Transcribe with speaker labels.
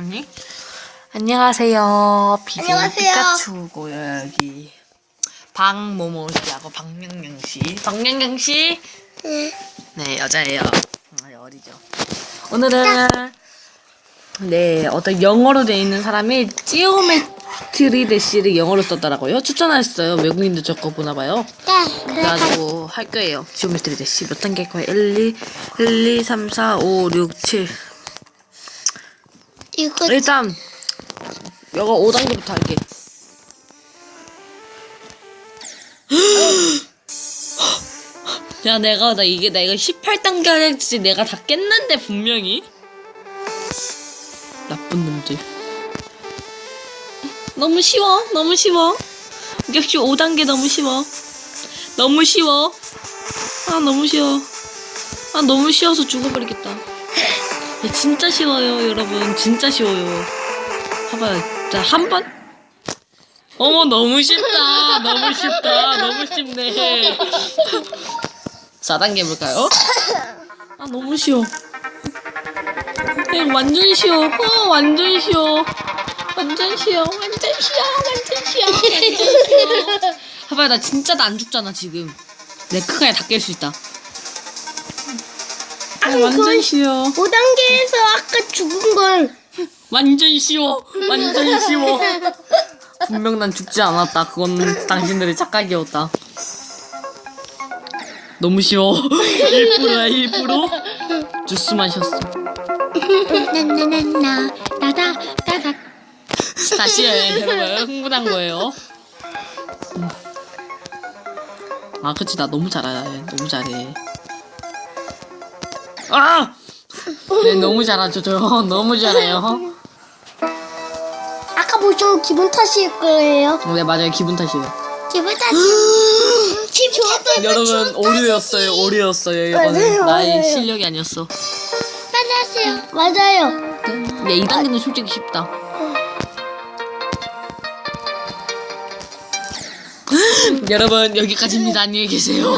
Speaker 1: 아니? 안녕하세요.
Speaker 2: 안녕하세요.
Speaker 1: 피카츄고요 여기. 박모모 씨하고 박명영 씨. 박명영 씨.
Speaker 2: 네.
Speaker 1: 네 여자예요. 아, 어리죠. 오늘은 네 어떤 영어로 돼 있는 사람이 지오메트리 대시를 영어로 썼더라고요. 추천하셨어요. 외국인도 적어 보나 봐요.
Speaker 2: 네.
Speaker 1: 그래가지고 할 거예요. 지오메트리 대시 몇 단계일 거예요? 1, 2, 1, 2, 3, 4, 5, 6, 7.
Speaker 2: 이거
Speaker 1: 일단 영어 5단계부터 할게. 야 내가 나 이게 내가 18단계 할지 내가 다 깼는데 분명히. 나쁜 놈들. 너무 쉬워 너무 쉬워. 역시 5단계 너무 쉬워. 너무 쉬워. 아 너무 쉬워. 아 너무 쉬워서 죽어버리겠다. 야, 진짜 쉬워요, 여러분. 진짜 쉬워요. 봐봐요. 자, 한 번. 어머, 너무 쉽다. 너무 쉽다. 너무 쉽네. 4단계 해볼까요? 아, 너무 쉬워. 이거 완전 쉬워. 어, 완전 쉬워. 완전 쉬워. 완전 쉬워. 완전 쉬워. 완전 쉬워. 봐봐요, 나 진짜 나 안 죽잖아, 지금. 내 크가에 다 깰 수 있다. 아, 완전 쉬워.
Speaker 2: 5단계에서 아까 죽은 걸
Speaker 1: 완전 쉬워. 완전 쉬워. 분명 난 죽지 않았다. 그건 당신들의 착각이었다. 너무 쉬워. 1%야, 1%? 주스 마셨어.
Speaker 2: 나나나나 나다 나다
Speaker 1: 다시 해, 여러분. 흥분한 거예요. 음. 아, 그치. 나 너무 잘해. 너무 잘해. 아! 네, 너무 잘하죠. 저 너무 잘해요.
Speaker 2: 아까 보신 기분 탓일 거예요.
Speaker 1: 네, 맞아요. 기분 탓이에요.
Speaker 2: 기분 탓이 기분 탓이
Speaker 1: 여러분 오류였어요 오류였어요 이거는
Speaker 2: 맞아요,
Speaker 1: 나의
Speaker 2: 맞아요.
Speaker 1: 실력이 아니었어
Speaker 2: 안녕하세요. 맞아요.
Speaker 1: 야 2단계는 솔직히 쉽다 여러분 여기까지입니다 안녕히 계세요